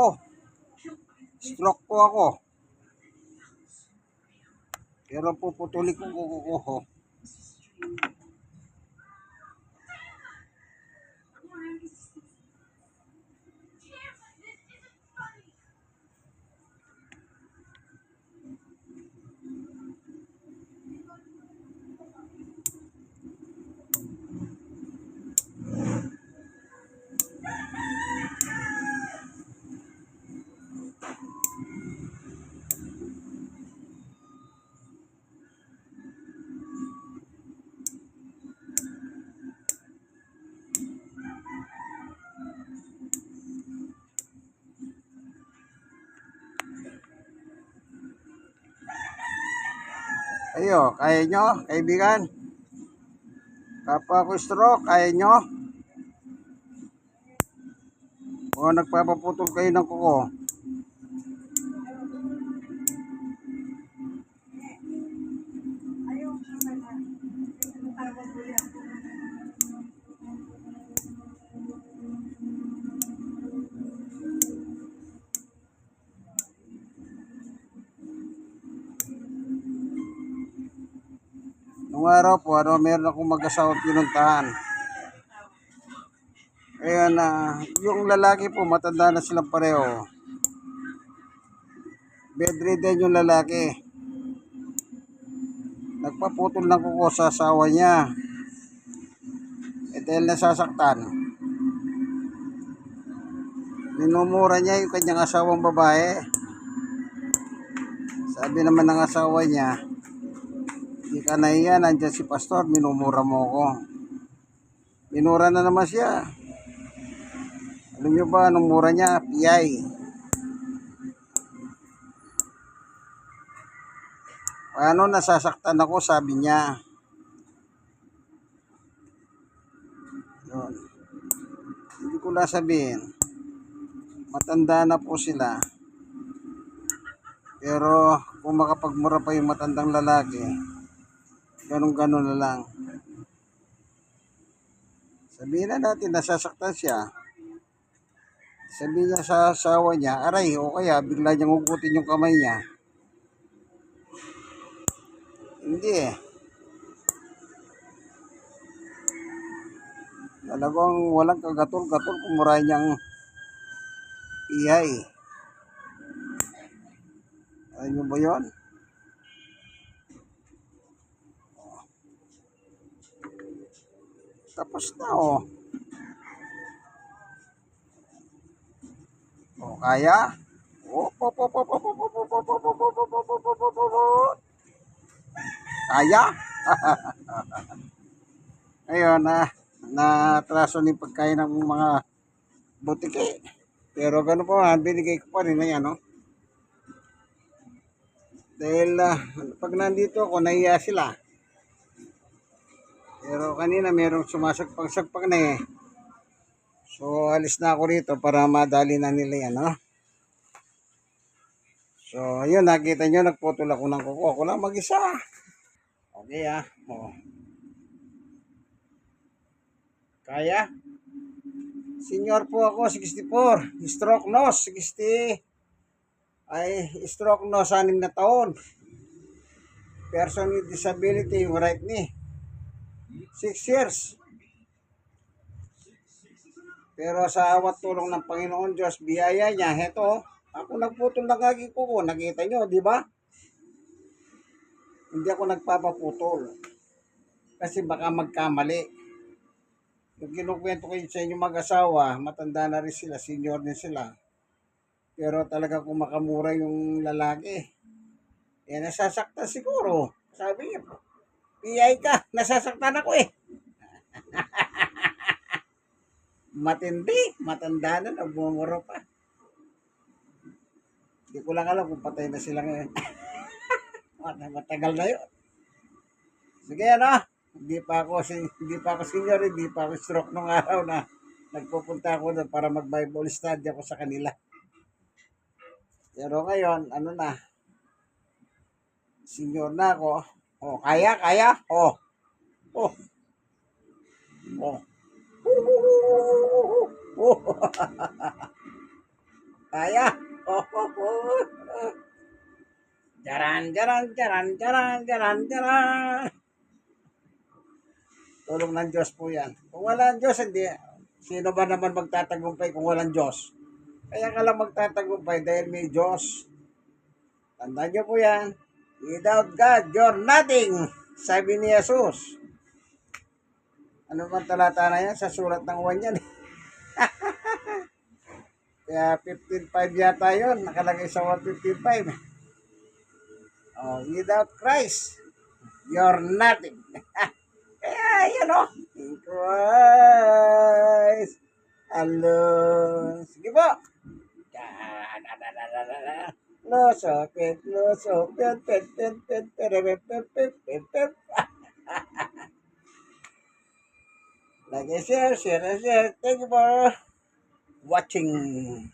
ako. Stroke po ako. Pero puputuli ko kuko Ayo, kaya nyo, kaibigan? Kapwa ko stroke, kaya nyo? O nagpapaputol kayo ng kuko? Nung araw po, ano, meron akong mag-asawa pinuntahan. Ayan na, yung lalaki po, matanda na silang pareho. Bedridden yung lalaki. Nagpaputol ng kuko sa asawa niya. Eh dahil nasasaktan. Minumura niya yung kanyang asawang babae. Sabi naman ng asawa niya, Hindi ka nahiya, nandyan si pastor, minumura mo ko. Minura na naman siya. Alam niyo ba, anong mura niya? Piyay. Paano nasasaktan ako, sabi niya. Yun. Hindi ko na sabihin. Matanda na po sila. Pero kung makapagmura pa yung matandang lalaki, ganun-ganun na lang. Sabihin na natin, nasasaktan siya. Sabihin niya sa asawa niya, aray, o kaya bigla niyang hugutin yung kamay niya. Hindi eh. Talagang walang kagatol-gatol kung murahin niyang ihay. Alam niyo ba yun? Op, op, op, op, op. Kaya? Ayun, na na-atraso ni pagkain ng mga butiki. Pero gano'n po, ah, binigay ko pa rin na yan, no? Dahil ah, pag nandito ako, nahiya sila. Pero kanina merong sumasagpag-sagpag na eh. So, alis na ako rito para madali na nila yan, no? So, ayun, nakita nyo, nagputol ako ng kuko. Ako lang mag-isa. Okay, ah. O. Kaya? Senior po ako, 64. Stroke nose, 60. Ay, stroke nose, 6 na taon. Person with disability, right knee. 6 years. Pero sa awat tulong ng Panginoon Diyos, biyaya niya, heto, ako nagputol ng aking kuko, nakita nyo, di ba? Hindi ako nagpapaputol. Kasi baka magkamali. Yung kinukwento ko sa inyo mag-asawa, matanda na rin sila, senior din sila. Pero talaga kung makamura yung lalaki, eh nasasaktan siguro. Sabi niya, piyay ka, nasasaktan ako eh. Matindi, matanda na, nagbumuro pa. Hindi ko lang alam kung patay na sila ngayon. Mat- Matagal na yun. Sige, ano? Hindi pa ako, hindi pa ako senior, hindi pa ako stroke nung araw na nagpupunta ako doon para mag-Bible study ako sa kanila. Pero ngayon, ano na, senior na ako. Oh, kaya, kaya? Oh. Oh. Oh. Oh. Kaya. Oh, oh, oh. Jaran, jaran, jaran, jaran, jaran, jaran. Tulong ng Diyos po yan. Kung wala ang Diyos, hindi. Sino ba naman magtatagumpay kung walang Diyos? Kaya ka lang magtatagumpay dahil may Diyos. Tandaan niyo po yan. Without God, you're nothing. Sabi ni Jesus. Ano man talata na yan? Sa surat ng uwan yan. Kaya 15.5 yata yun. Nakalagay sa 115.5. Oh, without Christ, you're nothing. Kaya, you know, in Christ alone. Sige po. Losopit, pet, so. like I said, share, share. Thank you for watching.